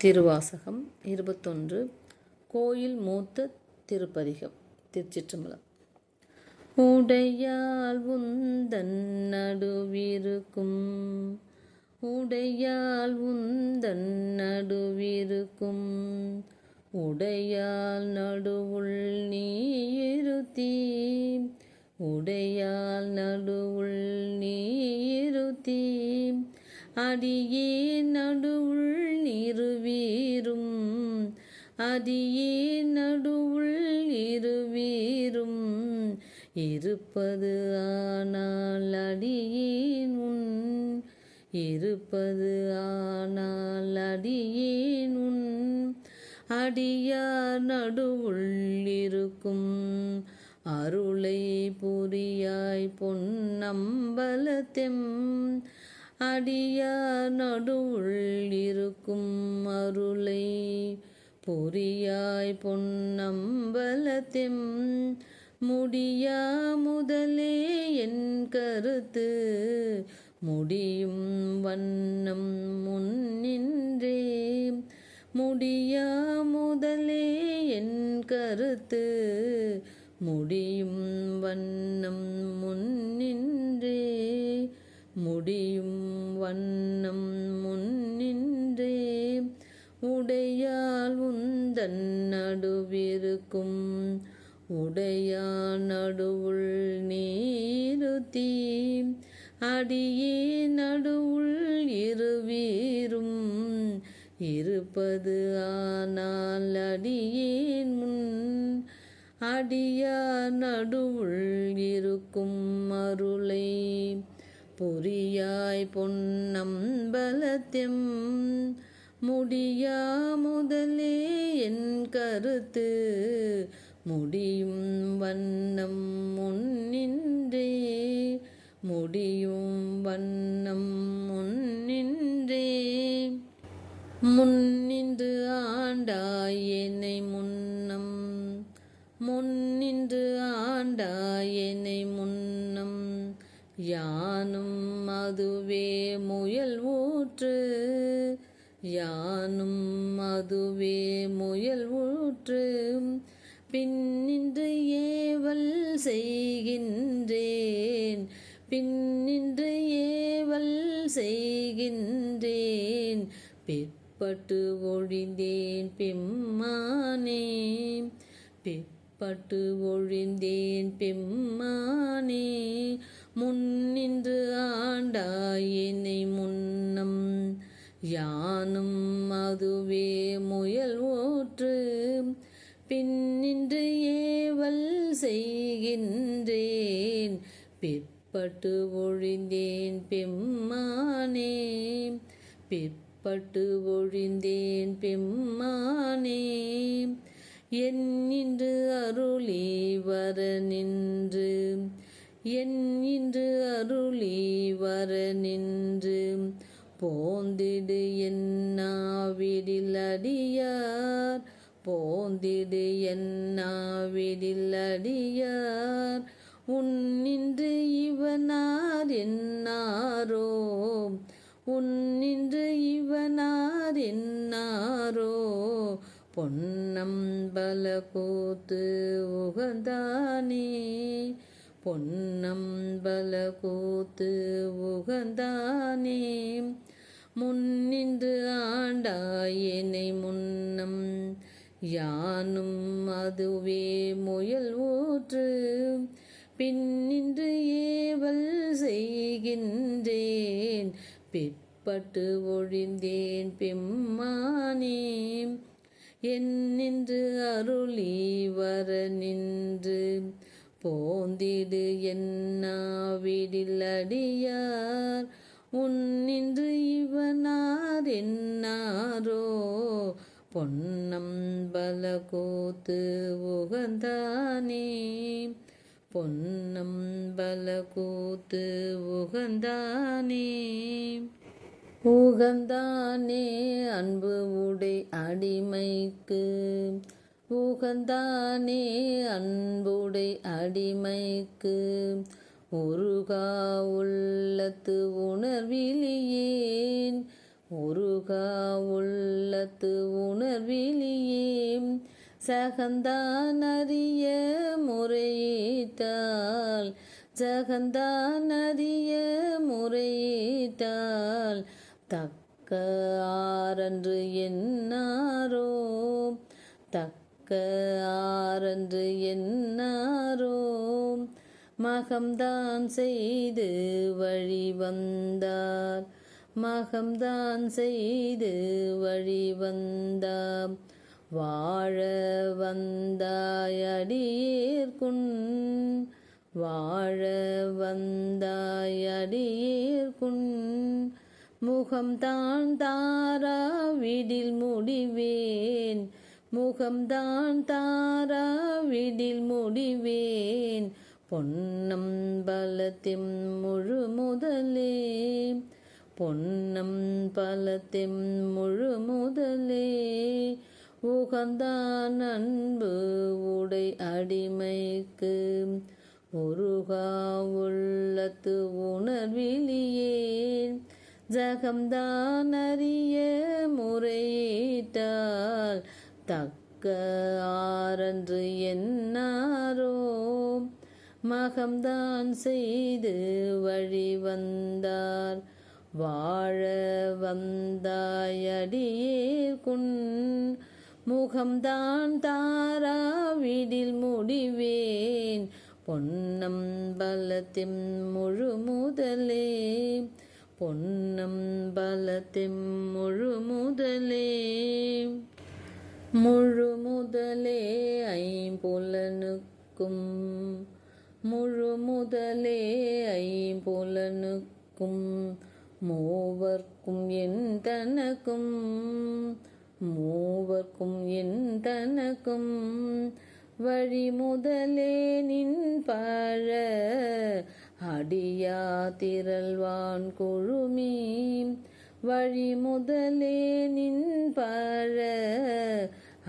திருவாசகம் இருபத்தொன்று கோயில் மூத்த திருப்பதிகம் திருச்சிற்றம்பலம். உடையால் உந்தன் நடுவிருக்கும் உடையால் உந்தன் நடுவிருக்கும் உடையால் நடுவுள் நீ இருத்தி உடையால் நடுவுள் நீ இருத்தி அடியே நடுவுள் இருவீரும். அடியே நடுவுள் இருவீரும். இருப்பது ஆனால் அடியேன் உன். இருப்பது ஆனால் அடியேன் உன். அடியார் நடுவுள் இருக்கும். அருளை புரியாய் பொன்னம்பலத்தெம் அடியார் நடுவுள் இருக்கும் அருளை பொறியாய் பொன்னம்பலத்தெம். முடியா முதலே என் கருத்து முடியும் வண்ணம் முன்னின்றே முடியா முதலே என் கருத்து முடியும் வண்ணம் முன்னின்றே முடியும் வண்ணம் முன்னின்றே. உடையால் உந்தன் நடுவிருக்கும். உடையா நடுவுள் நீருத்தி. அடியே நடுவுள் இருவீரும். இருப்பது ஆனால் அடியேன் முன். அடியா நடுவுள் இருக்கும் அருளை. பொறியாய் பொன்னம்பலத்தெம் முடியா முதலே என் கருத்து. முடியும் வண்ணம் முன்னின்றே. முடியும் வண்ணம் முன்னின்றே. முன்னின்று ஆண்டாய் என்னை முன்னம். முன்னின்று ஆண்டாய் என்னை முன் யானும் அதுவே முயல் ஊற்று. யானும் அதுவே முயல் ஊற்று. பின்னின்று ஏவல் செய்கின்றேன். பின்னின்று ஏவல் செய்கின்றேன். பிற்பட்டு ஒழிந்தேன் பிம்மானே. பிற்பட்டு ஒழிந்தேன் பிம்மானே. முன்னின்று ஆண்டாய் என்னை முன்னம். யானும் அதுவே முயல் ஊற்று பின்னின்று ஏவல் செய்கின்றேன். பிற்பட்டு ஒழிந்தேன் பெம்மானே. பிற்பட்டு ஒழிந்தேன் பெம்மானே. என் இன்று அருளி வர நின்று. என் இன்று அருளி வர நின்று போந்திடு என்னாவிடில் அடியார். போந்திடு என்னாவிடில் அடியார். உன்னின்று இவனார் என்னாரோ? உன்னின்று இவனார் என்னாரோ? பொன்னம்பல கூத்து உகந்தானே? பொன்னம்பல கூத்து உகந்தானே முன்னின்று ஆண்டாயினை முன்னம். யானும் அதுவே முயல் ஊற்று. பின்னின்று ஏவல் செய்கின்றேன். பிற்பட்டு ஒழிந்தேன் பெம்மானே. என் நின்று அருளி வர நின்று. போந்திடு என்னாவிடில் அடியார் உன்னின்று இவனார் என்னாரோ? பொன்னம்பல கூத்து உகந்தானே? பொன்னம்பல கூத்து உகந்தானே? உகந்தானே அன்பு உடை அடிமைக்கு. உகந்தானே அன்புடை அடிமைக்கு. உருகா உள்ளத்து உணர்விலியேன். உருகா உள்ளத்து உணர்விலியே சகந்தான் அறிய முறையீட்டால். ஜகந்தான் அறிய முறையீட்டால். தக்க ஆரன்று என்னாரோ. தக்க மறக்க ஆரன்று என்னாரோ? மகம்தான் செய்து வழி வந்தார். மகம்தான் செய்து வழி வந்தாம் வாழ வந்தாயடியேற்குன் வாழ வந்தாயடியேற்குன் முகம்தான் தாரா விடில் முடிவேன். முகம்தான் தாராவிடில் முடிவேன். பொன்னம் பலத்திம் முழு முதலே பொன்னம் பலத்திம் முழு முதலே உகந்தான் அன்பு உடை அடிமைக்கு. முருகா உள்ளத்து உணர்விலியேன். ஜகம்தான் அறிய முறையிட்டால். தக்க ஆரன்று என்னாரோ? மகம்தான் செய்து வழி வந்தார். வாழ வந்தாயடியேற்குன் முகம்தான் தாரா விடில் முடிவேன். பொன்னம் பலத்தின் முழு முதலே பொன்னம் பலத்தின் முழு முதலே முழு முதலே ஐம்புலனுக்கும் முழு முதலே ஐம்புலனுக்கும் மூவர்க்கும் என் தனக்கும் மூவர்க்கும் என் தனக்கும். வழி முதலே நின்பழ அடியா திரள்வான் குழுமி வழி முதலே நின்பர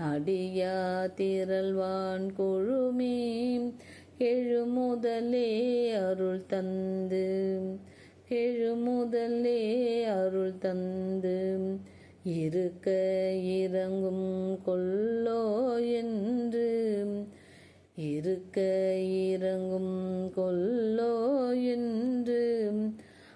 அடியா திரள்வான் கொழுமே. எழு முதலே அருள் தந்து எழு முதலே அருள் தந்து. இருக்க இறங்கும் கொல்லோ என்று இருக்க இறங்கும் கொல்லோ என்று.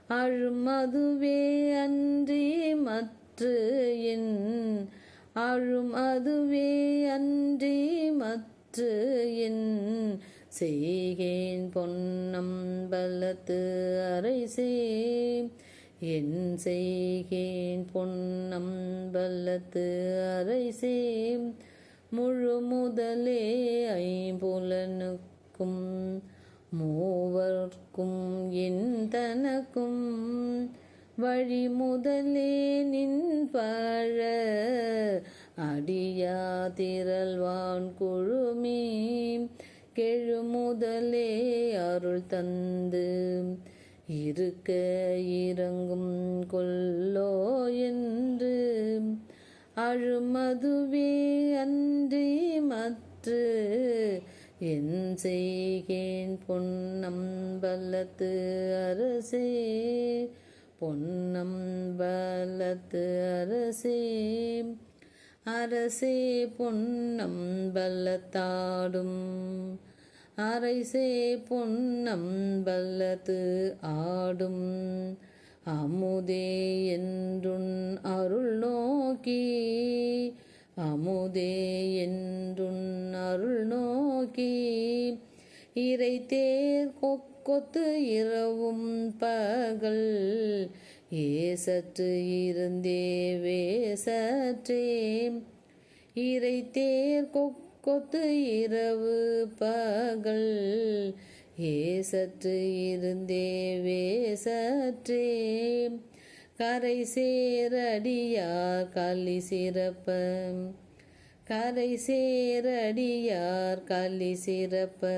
அழுமதுவே அன்றி மற்ற என் அழும் அதுவே அன்றி மற்ற என் செய்கேன் பொன்னம் பலத்து அரைசே. என் செய்கேன் பொன்னம் பல்லத்து அரைசே. முழு முதலே ஐம்புலனுக்கும் மூவர் என் எந்தனக்கும் வழி முதலே நின்பழ அடியா திரள்வான் குழுமி கெழு முதலே அருள் தந்து. இருக்க இறங்கும் கொல்லோ என்று அழுமதுவே அன்றி மற்ற என் செய்கேன் பொன்னம் பல்லத்து அரசே. பொன்னம் பலத்து அரசே. அரசே பொன்னம் பல்லத்தாடும் அரைசே பொன்னம் பல்லத்து ஆடும். அமுதே என்றுன் அருள் நோக்கி. அமுதே என்றுன் அருள் நோக்கி இறை தேர் கொக்கொத்து இரவும் பகல் ஏசற்று இருந்தே வேசற்றே. இறை தேர் கொக்கொத்து இரவு பகல் ஏசற்று இருந்தே வேசற்றே. கரை சேரடியார் கலி சிறப்ப கரை சேரடியார் கலி சிறப்ப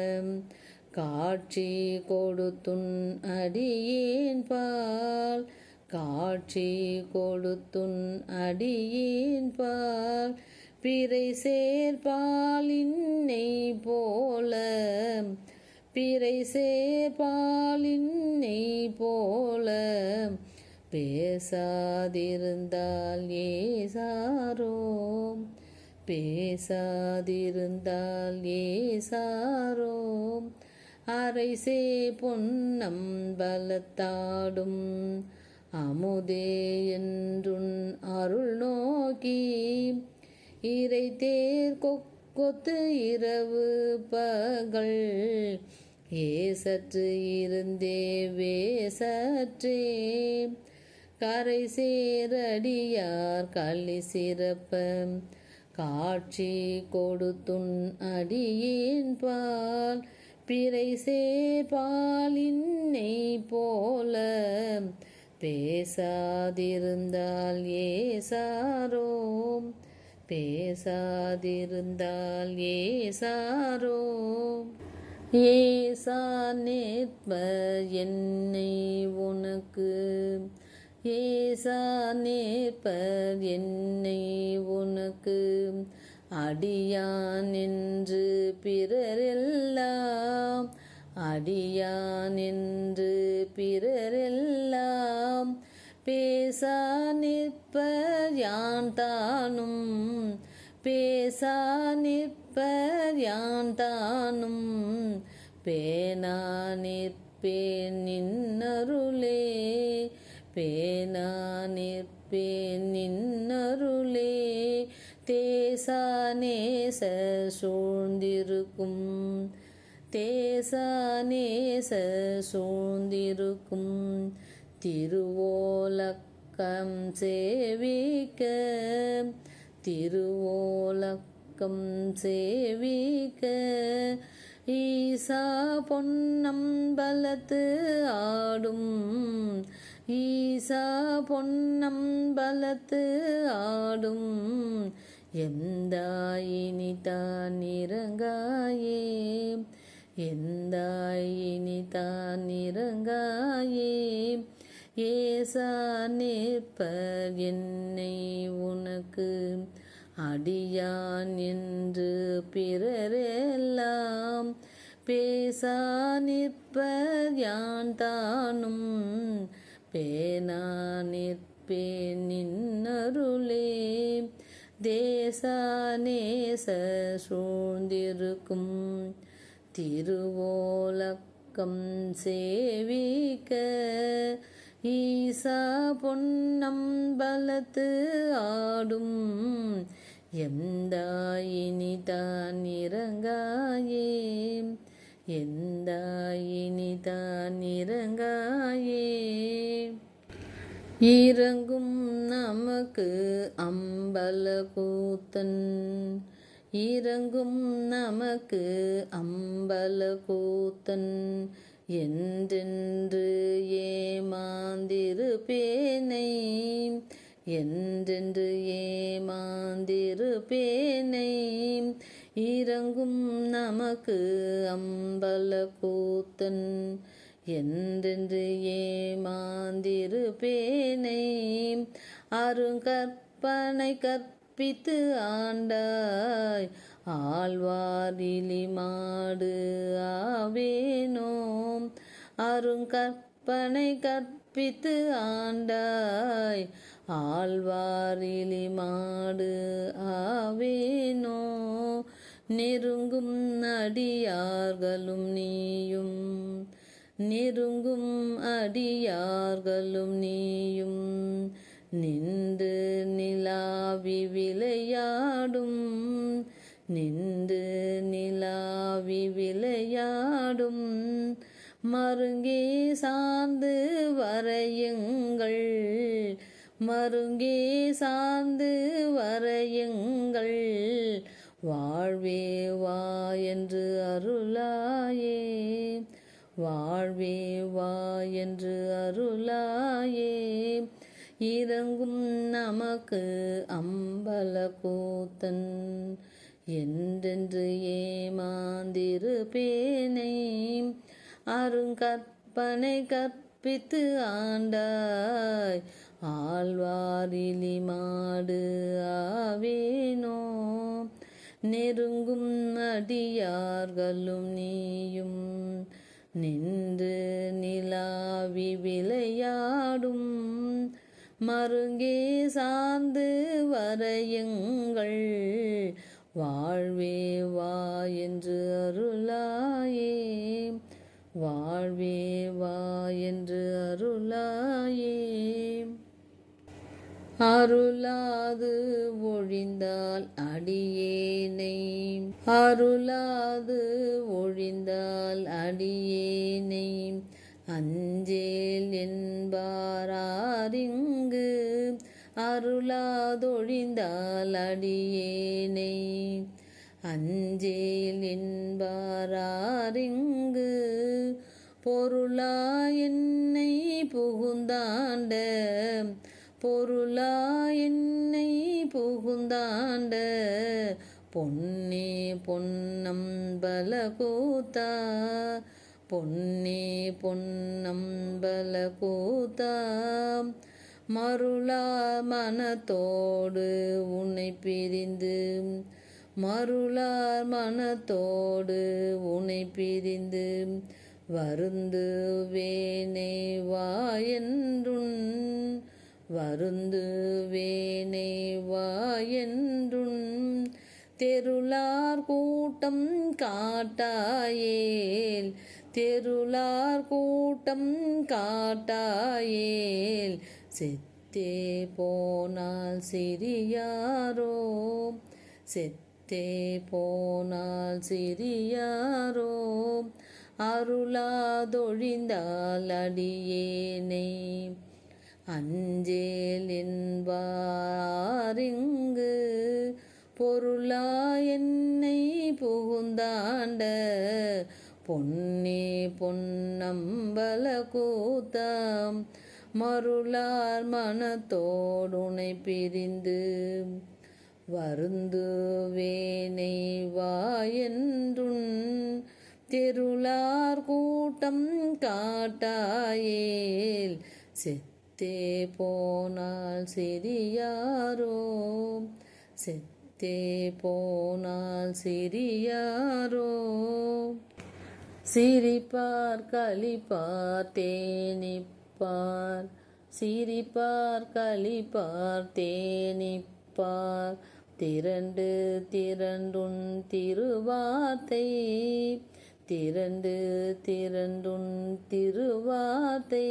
காட்சி கொடுத்துன் அடியேன் பால். காட்சி கொடுத்துன் அடியேன் பால். பிறை சேர்பாலின்னை போல. பிறை சேர்பாலின்னை போல. பேசாதிருந்தால் ஏசாரோ பேசாதிருந்தால் ஏசாரோ அரைசே பொன்னம் பலத்தாடும். அமுதே என்றுன் அருள் நோக்கி. இறை தேர் கொத்து இரவு பகல். ஏசற்று இருந்தே வேசற்றே. கரை சேரடியார் களி சிறப்ப காட்சி கொடுத்துன் அடியேன் பால் பிறை சேர்பாலின்னை போல. பேசாதிருந்தால் ஏசாரோம் பேசாதிருந்தால் ஏசாரோம் ஏசா நேர்ப்பர் என்னை உனக்கு ஏசா நேர்ப்பர் என்னை உனக்கு அடியான் என்று பிறரெல்லாம். அடியான் என்று பிறரெல்லாம். பேசா நிற்பர் யான் தானும் பேசா நிற்பர் யான் தானும். பேனா நிற்பேன் நின்னருளே பேனா நிற்பேன் நின்னருளே தேசா நேச சூழ்ந்திருக்கும். தேசா நேச சூழ்ந்திருக்கும். திருவோலக்கம் சேவிக்க திருவோலக்கம் சேவிக்க. ஈசா பொன்னம்பலத்து ஆடும் ஈசா பொன்னம்பலத்து ஆடும். எந்தாயினி தான் இறங்காயே? எந்தாயினி தான் இறங்காயே? ஏசா நிற்பர் என்னை உனக்கு அடியான் என்று பிறரெல்லாம். பேசா நிற்பர் யான் தானும். பேனா நிற்பேன் நின்னருளே தேசா நேச சூழ்ந்திருக்கும் திருவோலக்கம் சேவிக்க. ஈசா பொன்னம் பலத்து ஆடும் எந்தாயினி தான் இறங்காயே. எந்தாயினி தான் இறங்காயே இறங்கும் நமக்கு அம்பல கூத்தன் இறங்கும் நமக்கு அம்பல கூத்தன் என்றென்று ஏமாந்திருப்பேனை என்றென்று ஏமாந்திருப்பேனை இறங்கும் நமக்கு அம்பல கூத்தன் என்றென்று ஏமாந்திருப்பேனை அருங்கற்பனை கற்பித்து ஆண்டாய். ஆழ்வாரிலி மாடு ஆவேனோம். அருங்கற்பனை கற்பித்து ஆண்டாய். ஆழ்வாரிலி மாடு ஆவேனோ நெருங்கும் அடியார்களும் நீயும். நெருங்கும் அடியார்களும் நீயும். நின்று நிலாவி விளையாடும். நின்று நிலாவி விளையாடும். மருங்கே சார்ந்து வரையுங்கள். மருங்கே சார்ந்து வரையுங்கள். வாழ்வே வா என்று அருளாயே. வாழ்வே வா என்று அருளாயே. இறங்கும் நமக்கு அம்பல கூத்தன் என்றென்று ஏமாந்திருப்பேனை. அருங்கற்பனை கற்பித்து ஆண்டாய். ஆழ்வாரிலி மாடு ஆவேனோ. நெருங்கும் அடியார்களும் நீயும். நின்று நிலாவி விளையாடும் மருங்கே சார்ந்து வரையுங்கள். வாழ்வே வா என்று அருளாயே. வாழ்வே வா என்று அருளாயே. அருளாது ஒழிந்தால் அடியேனை. அருளாது ஒழிந்தால் அடியேனை. அஞ்சேல் என்பாரிங்கு அருளாதொழிந்தால் அடியேனை. அஞ்சேல் என்பாரிங்கு பொருளா என்னை புகுந்தாண்ட பொருளா என்னை புகுந்தாண்ட? பொன்னே பொன்னம்பல கூத்தா? பொன்னே பொன்னம்பல கூத்தா? மருளா மனத்தோடு உன்னை பிரிந்து. மருளார் மனத்தோடு உனை பிரிந்து. வருந்து வேனை வாயன்றுன் வருந்துவேனே வா என்றும் தெருளார் கூட்டம் காட்டாயேல். தெருளார் கூட்டம் காட்டாயேல். செத்தே போனால் சிறியாரோ? செத்தே போனால் சிறியாரோ? அருளாதொழிந்தால் அடியேனே. அஞ்சேலின்பாரிங்கு பொருளா என்னை புகுந்தாண்ட பொன்னே பொன்னம்பல கூத்தாம் மருளார் மனத்தோடுனை பிரிந்து வருந்து வேனை வாயன்றுன் தெருளார் கூட்டம் காட்டாயேல் செத்தே போனால் சிறியாரோ செத்தே போனால் சிறியாரோ சிரிப்பார் களிப்பார் தேனிப்பார். சிரிப்பார் களிப்பார் தேனிப்பார். திரண்டு திரண்டுன் திருவார்த்தை. திரண்டு திரண்டுன் திருவார்த்தை.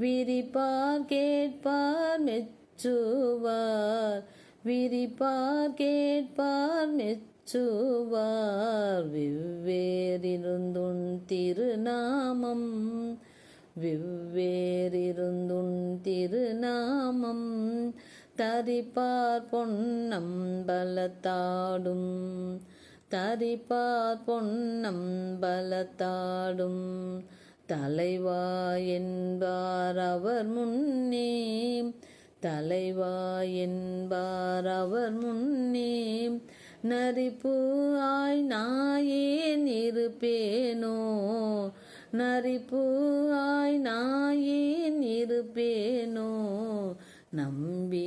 விரிப்பார் கேட்பார் மெச்சுவார். விரிப்பார் கேட்பார் மெச்சுவார். வெவ்வேறிருந்துன் திருநாமம் வெவ்வேறிருந்துன் திருநாமம். தரிப்பார் பொன்னம் பலத்தாடும் தரிப்பார் பொன்னம் பலத்தாடும் தலைவா என்பார் அவர் முன்னே. தலைவா என்பார் அவர் முன்னே. நரிப்பு ஆய் நாயேன் இருப்பேனோ? நரிப்பு ஆய் நாயேன் இருப்பேனோ? நம்பி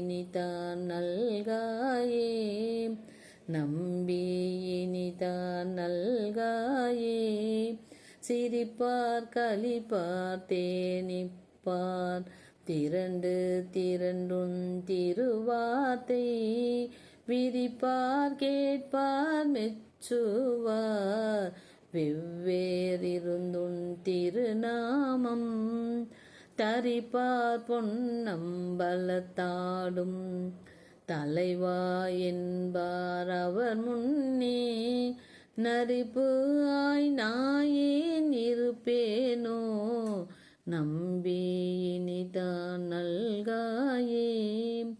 இனிதான் நல்காயே. நம்பி இனிதான் நல்காயே. சிரிப்பார் களிப்பார் தேனிப்பார். திரண்டு திரண்டும் திருவார்த்தை விரிப்பார் கேட்பார் மெச்சுவார். வெவ்வேறிருந்தும் திருநாமம் தரிப்பார் பொன்னம்பலத்தாடும் தலைவா என்பார் அவர் முன்னே நரிப்பு ஆய் நாயேன் இருப்பேனோ? நம்பி இனிதான் நல்காயே.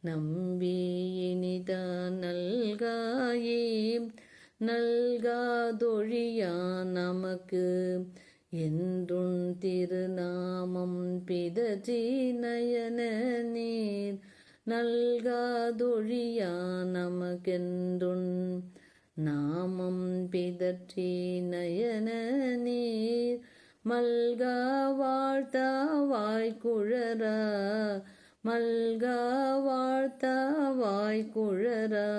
நம்பி இனிதான் நல்காயே. நல்காதொழியா நமக்கு? என்றுன் திருநாமம் பிதஜி நயன நீர். நல்காதொழியா நமக்கென்றுன் நாமம் பிதற்றி நயன நீர் மல்கா வாழ்த்தா வாய்க்குழரா மல்கா வாழ்த்தா வாய்க்குழரா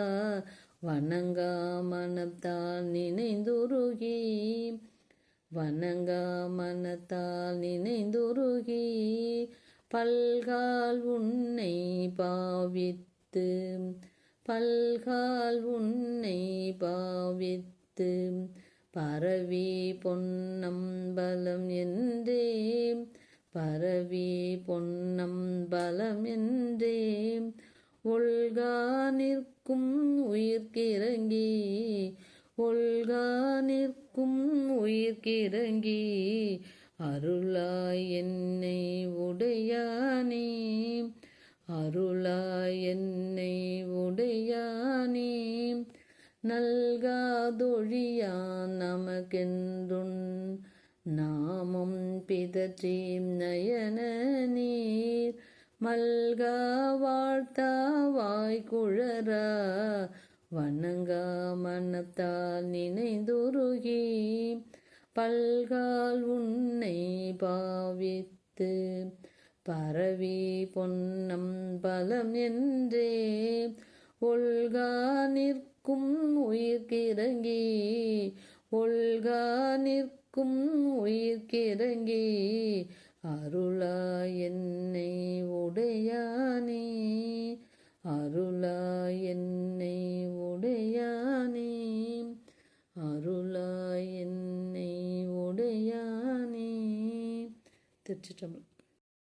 வணங்கா மனத்தால் நினைந்துருகி வணங்கா மனத்தால் நினைந்துருகி பல்கால் உன்னை பாவித்து பல்கால் உன்னை பாவித்து பரவி பொன்னம்பலம் என்றே. பரவி பொன்னம்பலம் என்றே. ஒல்கா நிற்கும் உயிர்க்கிறங்கி ஒல்கா நிற்கும் உயிர்க்கிறங்கி அருளாய் என்னை உடையானே. அருளாய் என்னை உடையானே. நல்காதொழியா நமக்கென்றுன் நாமம் பிதற்றி நயன நீர் மல்கா வாழ்த்தா வாய்க்குழரா வணங்கா மனத்தால் நினைந்துருகி. பல்கால் உன்னை பாவித்து பரவி பொன்னம் பலம் என்றே. ஒல்கா நிற்கும் உயிர்க்கிறங்கி ஒல்கா நிற்கும் உயிர்க்கிறங்கி அருளா என்னை உடையானே. அருளா என்னை உடையானே. அருளா என்னை உடையானே. திருச்சிற்றம்பலம்.